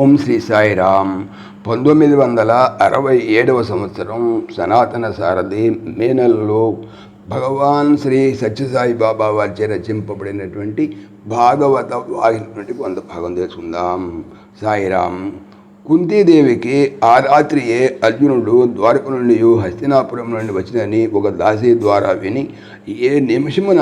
ఓం శ్రీ సాయిరామ్ పంతొమ్మిది వందల అరవై ఏడవ సంవత్సరం సనాతన సారథి మే నెలలో భగవాన్ శ్రీ సత్యసాయి బాబా వారిచే రచింపబడినటువంటి భాగవత వాహిని కొంత భాగం తెలుసుకుందాం. సాయిరామ్ కుంతీదేవికి ఆ రాత్రియే అర్జునుడు ద్వారక నుండి హస్తినాపురం నుండి వచ్చినని ఒక దాసి ద్వారా విని ఏ నిమిషమున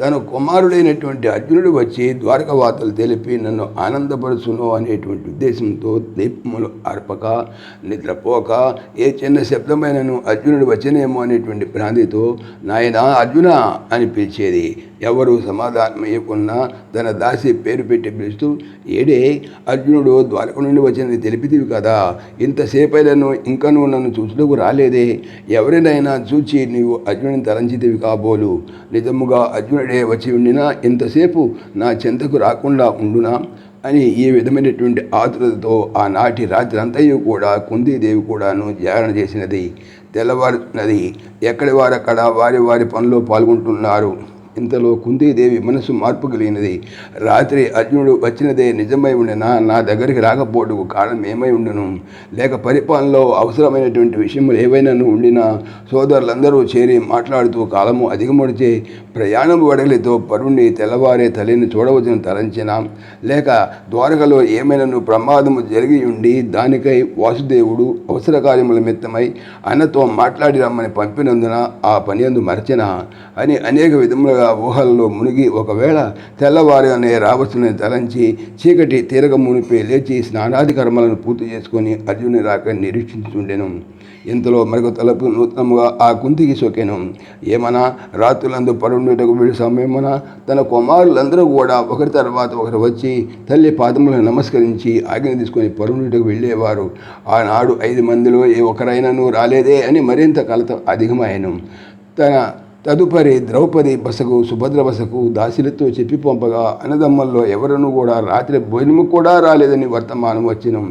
తన కుమారుడైనటువంటి అర్జునుడు వచ్చి ద్వారక వార్తలు తెలిపి నన్ను ఆనందపరుచును అనేటువంటి ఉద్దేశంతో దీపములు అర్పక నిద్రపోక ఏ చిన్న శబ్దమైనను అర్జునుడు వచ్చినేమో అనేటువంటి భ్రాంతితో నాయన అర్జున అని పిలిచేది. ఎవరు సమాధానం ఇవ్వకుండా తన దాసి పేరు పెట్టి పిలుస్తూ ఏడే అర్జునుడు ద్వారక నుండి వచ్చినది తెలిపితివి కదా. ఇంతసేపైనను ఇంకనూ నన్ను చూసుటకు రాలేదే. ఎవరినైనా చూచి నీవు అర్జునుని తలంచితివి కాబోలు. నిజముగా అర్జునుడు వచ్చి ఉండినా ఇంతసేపు నా చెంతకు రాకుండా ఉండునా? అని ఈ విధమైనటువంటి ఆతురతతో ఆనాటి రాత్రి అంతయు కూడా కుందీదేవి కూడాను జాగరణ చేసినది తెల్లవారుతున్నది. ఎక్కడి వారక్కడ వారి వారి పనిలో పాల్గొంటున్నారు. ఇంతలో కుంతీదేవి మనసు మార్పు కలిగినది రాత్రి అర్జునుడు వచ్చినదే నిజమై ఉండినా? నా దగ్గరికి రాకపోవడానికి కారణం ఏమై ఉండును? లేక పరిపాలనలో అవసరమైనటువంటి విషయములు ఏవైనాను ఉండినా? సోదరులందరూ చేరి మాట్లాడుతూ కాలము అధికమడిచే ప్రయాణం వడలితో పరుణ్ణి తెల్లవారే తల్లిని చూడవచ్చిన తలంచిన? లేక ద్వారకలో ఏమైనాను ప్రమాదము జరిగి ఉండి దానికై వాసుదేవుడు అవసర కార్యముల నిమిత్తమై అన్నతో మాట్లాడి రమ్మని పంపినందున ఆ పని అందు మరచిన? అని అనేక విధములుగా ఊహల్లో మునిగి ఒకవేళ తెల్లవారుగానే రావసుని తలంచి చీకటి తీరగ మునిపి లేచి స్నానాది కర్మలను పూర్తి చేసుకొని అర్జుని రాక నిరీక్షించుండెను ఇంతలో మరొక తలపు నూతనముగా ఆ కుంతికి సోకెను. ఏమన్నా రాత్రులందు పరుండుటకు వీడి సమయమున? తన కుమారులందరూ కూడా ఒకరి తర్వాత ఒకరు వచ్చి తల్లి పాదములను నమస్కరించి ఆజ్ఞ తీసుకొని పరుండుటకు వెళ్ళేవారు. ఆనాడు ఐదు మందిలో ఏ ఒకరైనను రాలేదే అని మరింత కలత అధికమాయను. తన తదుపరి ద్రౌపది బసకు సుభద్ర బసకు దాసిలతో చెప్పి పంపగా అన్నదమ్మల్లో ఎవరను కూడా రాత్రి భోజనము కూడా రాలేదని వర్తమానం వచ్చినం.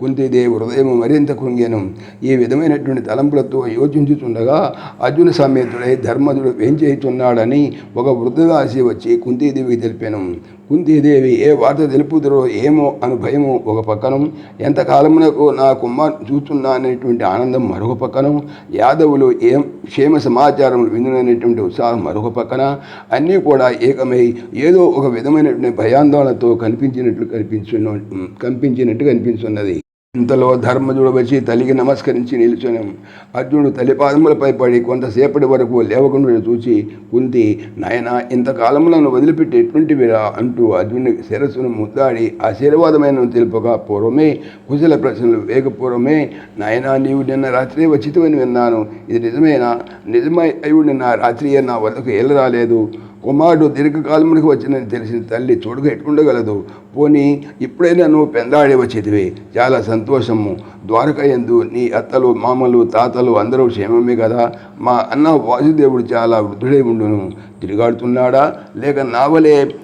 కుంతిదేవి హృదయం మరింత కృంగేనం. ఈ విధమైనటువంటి తలంపులతో యోచించుచుండగా అర్జున సమేతుడై ధర్మధుడు వేంచేయుచున్నాడని ఒక వృద్ధదాసి వచ్చి కుంతీదేవికి తెలిపాను. కుంతీదేవి ఏ వార్త తెలుపుతురో ఏమో అను భయము ఒక పక్కనం. ఎంతకాలమునకు నా కుమార్ చూస్తున్నా అనేటువంటి ఆనందం మరొక పక్కన. యాదవులు ఏం క్షేమ సమాచారం విందుననేటువంటి ఉత్సాహం మరొక పక్కన. అన్నీ కూడా ఏకమై ఏదో ఒక విధమైనటువంటి భయాందోళనతో కనిపించినట్లు కనిపించున్న కనిపించినట్టు కనిపిస్తున్నది. ఇంతలో ధర్మజుడు వచ్చి తల్లికి నమస్కరించి నిల్చున్నాం అర్జునుడు తల్లి పాదములపై పడి కొంతసేపటి వరకు లేవకుండా చూచి కుంతి నాయన నన్ను వదిలిపెట్టి ఎటువంటివిరా? అంటూ అర్జునుడి శిరస్సును ముద్దాడి ఆశీర్వాదమైన తెలుపగా పూర్వమే కుశల ప్రశ్నలు వేగపూర్వమే. నాయన నీవు నిన్న రాత్రి వచ్చితమని విన్నాను. ఇది నిజమేనా? నిజమై అయి నిన్న రాత్రి నా వద్దకు ఏల రాలేదు కుమారుడు దీర్ఘకాలమునికి వచ్చినని తెలిసిన తల్లి చూడగా ఎట్టుండగలదు పోనీ ఇప్పుడైనా నువ్వు పెందాడి వచ్చేదివే చాలా సంతోషము. ద్వారక ఎందు నీ అత్తలు మామలు తాతలు అందరూ క్షేమమే కదా. మా అన్న వాసుదేవుడు చాలా వృద్ధుడై ఉండును. తిరిగాడుతున్నాడా? లేక నావలే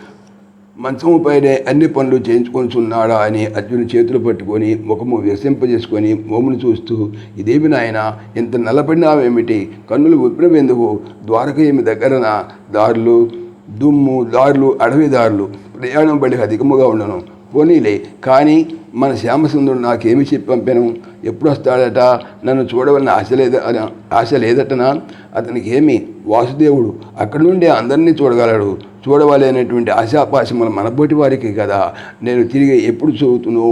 మంచము పైనే అన్ని పనులు చేయించుకొనిచున్నాడా అని అర్జును చేతులు పట్టుకొని ముఖము వ్యసింపజేసుకొని మోమును చూస్తూ ఇదేమి నాయన ఇంత నల్లబడినావేమిటి? కన్నులు ఉప్పినవెందుకు ద్వారక ఏమి దగ్గరన? దారులు దుమ్ము దారులు అడవి దారులు. ప్రయాణం బడి అధికముగా ఉండను. పోనీలే కానీ మన శ్యామసుందరుడు నాకేమి చెప్పి పంపాను? ఎప్పుడు వస్తాడట? నన్ను చూడవలన ఆశ లేదా ఆశ లేదటనా? అతనికి ఏమి వాసుదేవుడు అక్కడి నుండి అందరినీ చూడగలడు. చూడవాలి అనేటువంటి ఆశాపాశములు మనబోటి వారికి కదా. నేను తిరిగి ఎప్పుడు చదువుతును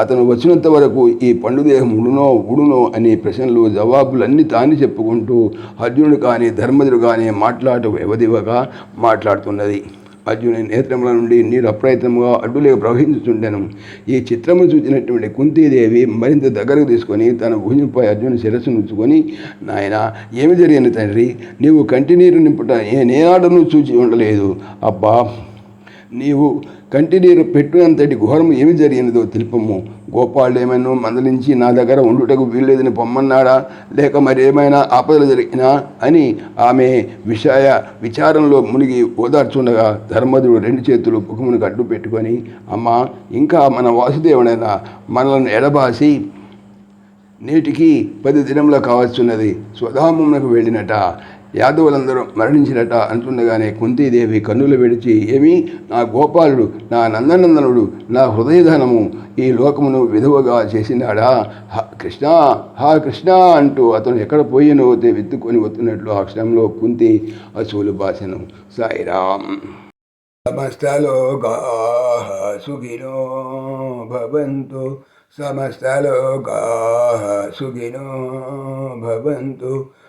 అతను వచ్చినంత వరకు ఈ పండుదేహం ఉడునో ఉడునో అనే ప్రశ్నలు జవాబులన్నీ తాని చెప్పుకుంటూ అర్జునుడు కానీ ధర్మజుడు కానీ మాట్లాడటం వ్యవధివగా మాట్లాడుతున్నది. అర్జుని నేత్రముల నుండి నీరు అప్రయత్నముగా అడ్డులేక ప్రవహించుచుండెను. ఈ చిత్రము చూసినటువంటి కుంతీదేవి మరింత దగ్గరకు తీసుకొని తన భుజంపై అర్జును శిరస్సు నుంచుకొని నాయన ఏమి జరిగింది తండ్రి? నీవు కంటినీరు నింపుట ఏ నేనాడను చూచి ఉండలేదు. అబ్బా నీవు కంటినీరు పెట్టినంతటి ఘోరము ఏమి జరిగినదో తెలుపము. గోపాలు ఏమైనా మందలించి నా దగ్గర ఉండుటకు వీల్లేదని పొమ్మన్నాడా? లేక మరి ఏమైనా ఆపదలు జరిగినా అని ఆమె విషయ విచారంలో మునిగి ఓదార్చుండగా ధర్మధుడు రెండు చేతులు ముఖమును అడ్డు పెట్టుకొని అమ్మ ఇంకా మన వాసుదేవుడైనా మనల్ని ఎడబాసి నేటికి పది దినములు కావచ్చున్నది. స్వధామమునకు వెళ్ళినట. యాదవులందరూ మరణించినట అంటుండగానే కుంతీదేవి కన్నులు విడిచి ఏమి? నా గోపాలుడు నా నందనందనుడు నా హృదయధనము ఈ లోకమును విధవగా చేసినాడా? హ కృష్ణ హా కృష్ణ అంటూ అతను ఎక్కడ పోయినో తే వెతుక్కొని వస్తున్నట్లు ఆ క్షణంలో కుంతి అసూలు భాషను సాయిరామ్ సమస్తలోకా సుఖినో భవంతు సమస్తలోకా సుఖినో భవంతు